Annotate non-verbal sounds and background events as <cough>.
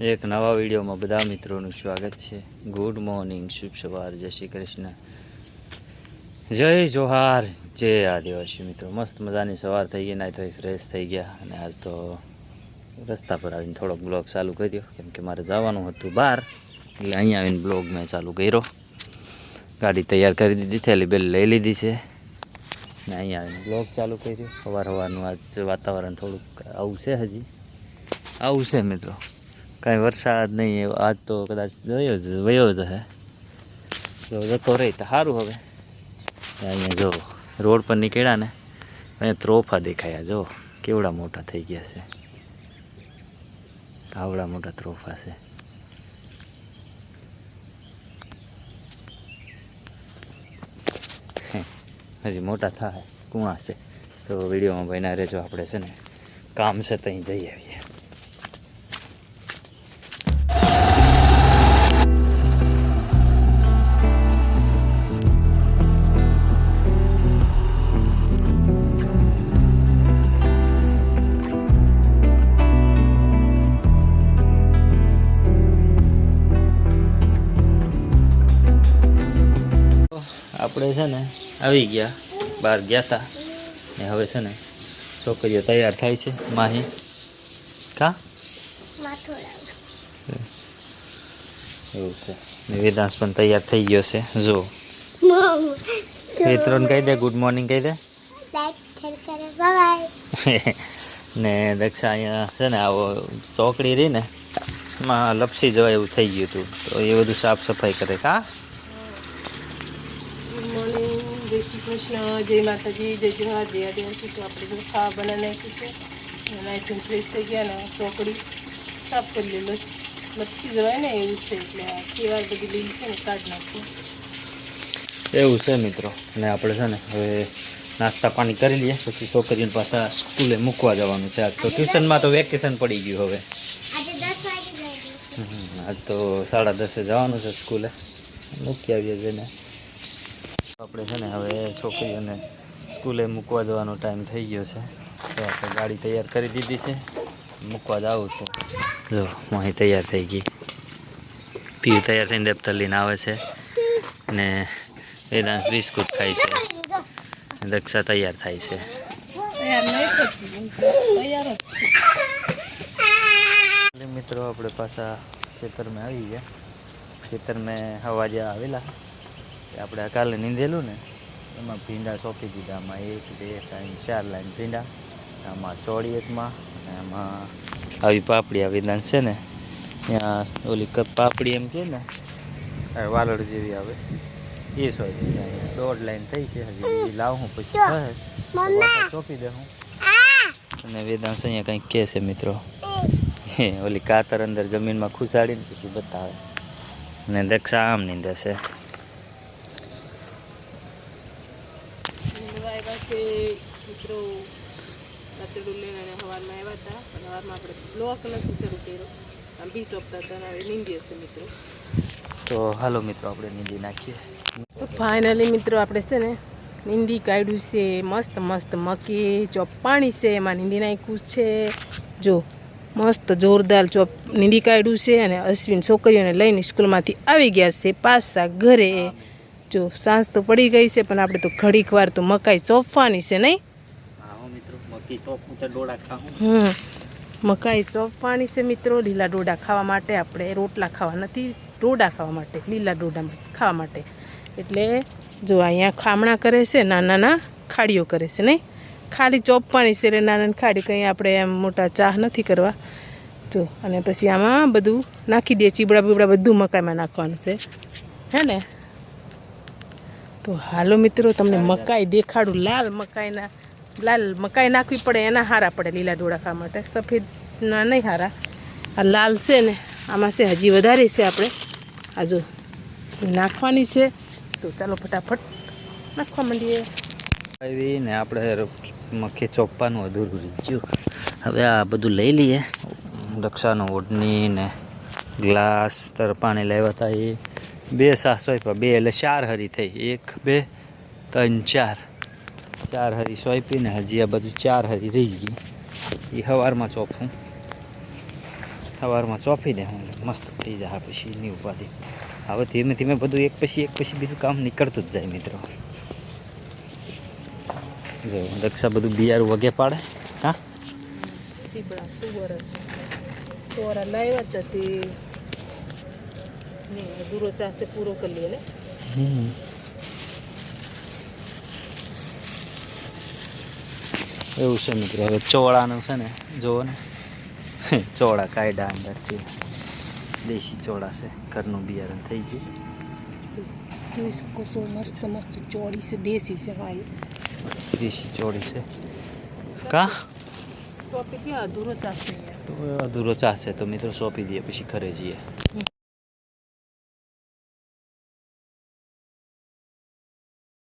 એક નવા વિડીયોમાં બધા મિત્રોનું સ્વાગત છે. ગુડ મોર્નિંગ શુભ સવાર, જય શ્રી કૃષ્ણ. જય જોહાર, જય આદિવાસી મિત્રો. મસ્ત મજાની સવાર થઈ ગઈ નાય થઈ ફ્રેશ થઈ ગયા. અને આજ તો રસ્તા પર આવીને થોડોક બ્લોગ ચાલુ કર્યો કેમ કે મારે જવાનું હતું બહાર, એટલે અહીંયા આવીને બ્લોગ મેં ચાલુ કર્યો. ગાડી તૈયાર કરી દીધી, થેલી બેલ લઈ લીધી છે. ને અહીંયા આવીને બ્લોગ ચાલુ કર્યો સવાર સવારનું આજ વાતાવરણ થોડુંક આવું છે હજી. આવું છે મિત્રો. કાંઈ વરસાદ નહીં આજ તો કદાચ વયો જ વયો જ હે. જો જતો રહી તો સારું હવે. અહીંયા જો, રોડ પર નીકળ્યા ને, અહીંયા ત્રોફા દેખાયા, જો, કેવડા મોટા થઈ ગયા છે. આવડા મોટા ત્રોફા છે. હજી મોટા થાય કુણા છે. તો વિડીયોમાં બન્યા રહેજો આપણે, છે ને, કામ છે ત્યાં જઈ આવીએ. આપણે છે ને આવી ગયા બહાર ગયા હતા ને હવે છે ને છોકરીઓ તૈયાર થાય છે માહી. કા? એવું છે. વેદાંશ પણ તૈયાર થઈ ગયો છે જો મિત્રોને કહી દે ગુડ મોર્નિંગ કહી દે. <laughs> ને દક્ષા અહીંયા છે ને આવો ચોકડી રહી ને એમાં લપસી જવાય એવું થઈ ગયું હતું. તો એ બધું સાફ સફાઈ કરે. કા? ગુડ મોર્નિંગ જય શ્રી કૃષ્ણ જય માતાજી જય જોહાર જય આદિવાસી તો આપણે જો ખાવા બનાવી નાખ્યું છે અને નાઈટ ફ્રેશ થઈ ગયા ને ચોકડી સાફ કરી લે બસ મચ્છી જવાય ને એવું છે એટલે આ સેવાય બધી લીલી છે ને કાઢ નાખું એવું છે મિત્રો અને આપણે છે ને હવે નાસ્તા પાણી કરી લઈએ પછી છોકરીઓને પાછા સ્કૂલે મૂકવા જવાનું છે આજ તો ટ્યુશનમાં તો વેકેશન પડી ગયું હવે આજ તો સાડા દસે જવાનું છે સ્કૂલે મૂકી આવીએ જઈને આપણે છે ને હવે છોકરીઓને સ્કૂલે મૂકવા જવાનો ટાઈમ થઈ ગયો છે. તો આપણે ગાડી તૈયાર કરી દીધી છે. મૂકવા જ આવું છું. જો, હું અહીં તૈયાર થઈ ગઈ. પીયુ તૈયાર થઈને દફતર લઈને આવે છે ને વેદાંશ બિસ્કુટ ખાય છે. દક્ષા તૈયાર થાય છે. મિત્રો, આપણે પાછા ખેતરમાં આવી ગયા. ખેતરમાં હવાજા આવેલા. આપણે આ કાલે નીંધેલું ને એમાં ભીંડા સોંપી દીધા. આમાં એક બે ત્રણ ચાર લાઈન ભીંડા આમાં ચોળી એકમાં અને આમાં આવી પાપડી આવી દાન છે ને ત્યાં ઓલી પાપડી એમ કે ને વાલડ જેવી આવે. એ સોય દીધા દોઢ લાઈન થઈ છે હજી. લાવ લાવું પછી સોંપી દે હું. અને વેદાંશ અહીંયા કંઈક કહે છે મિત્રો. એ. ઓલી કાતર અંદર જમીનમાં ખુશાડીને પછી બતાવે. અને દક્ષા આમ નીંદે છે. નીંદવા છે મિત્રો રાત્રે ડુલ્લેન અને હવારમાં આવ્યા હતા પણ હવારમાં આપણે બ્લોક નથી શરૂ કર્યો. આમ બી ચોપતા હતા હવે નીંદી હશે મિત્રો. તો હાલો મિત્રો આપણે નીંદી નાખીએ. તો ફાઇનલી મિત્રો આપણે છે ને નિંદી કાઢ્યું છે મસ્ત મસ્ત મકી ચોપ પાણી છે એમાં નિંદી નાખ્યું છે. જો મસ્ત જોરદાર ચોપ નિંદી કાઢ્યું છે અને અશ્વિન છોકરીઓને લઈને સ્કૂલમાંથી આવી ગયા છે પાછા ઘરે. જો સાંજ તો પડી ગઈ છે પણ આપણે તો ઘડીક વાર તો મકાઈ ચોપવાની છે નહીં? હમ મકાઈ ચોપવાની છે મિત્રો લીલા ડોડા ખાવા માટે આપણે રોટલા ખાવા નથી ડોડા ખાવા માટે લીલા ડોડા ખાવા માટે. એટલે જો અહીંયા ખામણા કરે છે નાના નાના ખાડીઓ કરે છે નહીં? ખાલી ચોપવાની છે એટલે નાના ખાડી કંઈ આપણે એમ મોટા ચાહ નથી કરવા. જો અને પછી આમાં બધું નાખી દઈએ ચીબડા બીબડા બધું મકાઈમાં નાખવાનું છે. હે ને? તો હાલો મિત્રો, તમને મકાઈ દેખાડું. લાલ મકાઈના, લાલ મકાઈ નાખવી પડે, એના હારા પડે લીલા ડોળા માટે. સફેદના નહીં હારા. આ લાલ છે ને, આમાં છે, હજી વધારે છે આપણે. આ જો નાખવાની છે. તો ચાલો ફટાફટ નાખવા માંડીએ. આવી ને આપણે મખી ચોપવાનું અધૂરું રીજ્યું હવે આ બધું લઈ લઈએ. રક્ષાનો ઓઢણી ને ગ્લાસ, તરપાણી લેવા લાવ્યા એ. બે સાસો સોંપ્યા બે એટલે ચાર હરી થઈ. એક, બે, ત્રણ, ચાર. ચાર હરી સોંપીને હજી આ બધું ચાર હરી રહી ગઈ. એ સવારમાં ચોપું સવારમાં ચોપી હું મસ્ત થઈ જાય પછી એની ઉપાધિ. હવે ધીમે ધીમે બધું એક પછી એક પછી બીજું કામ નીકળતું જ જાય મિત્રો. જો દક્ષા બધું બિયારું વગે પાડે. હા? નહીં ચાસે પૂરો કરી લે એવું છે મિત્રો હવે ચોળાનું છે ને જુઓ ને. <laughs> ચોળા કાયડા અંદરથી. દેશી ચોળા છે ઘરનું બિયારણ થઈ ગયું. જોઈ શકો છો મસ્ત મસ્ત ચોળી છે દેશી છે ભાઈ. દેશી ચોળી છે. કા? અધૂરો ચાસે અધૂરો ચાસે તો મિત્રો સોંપી દઈએ પછી ઘરે જઈએ.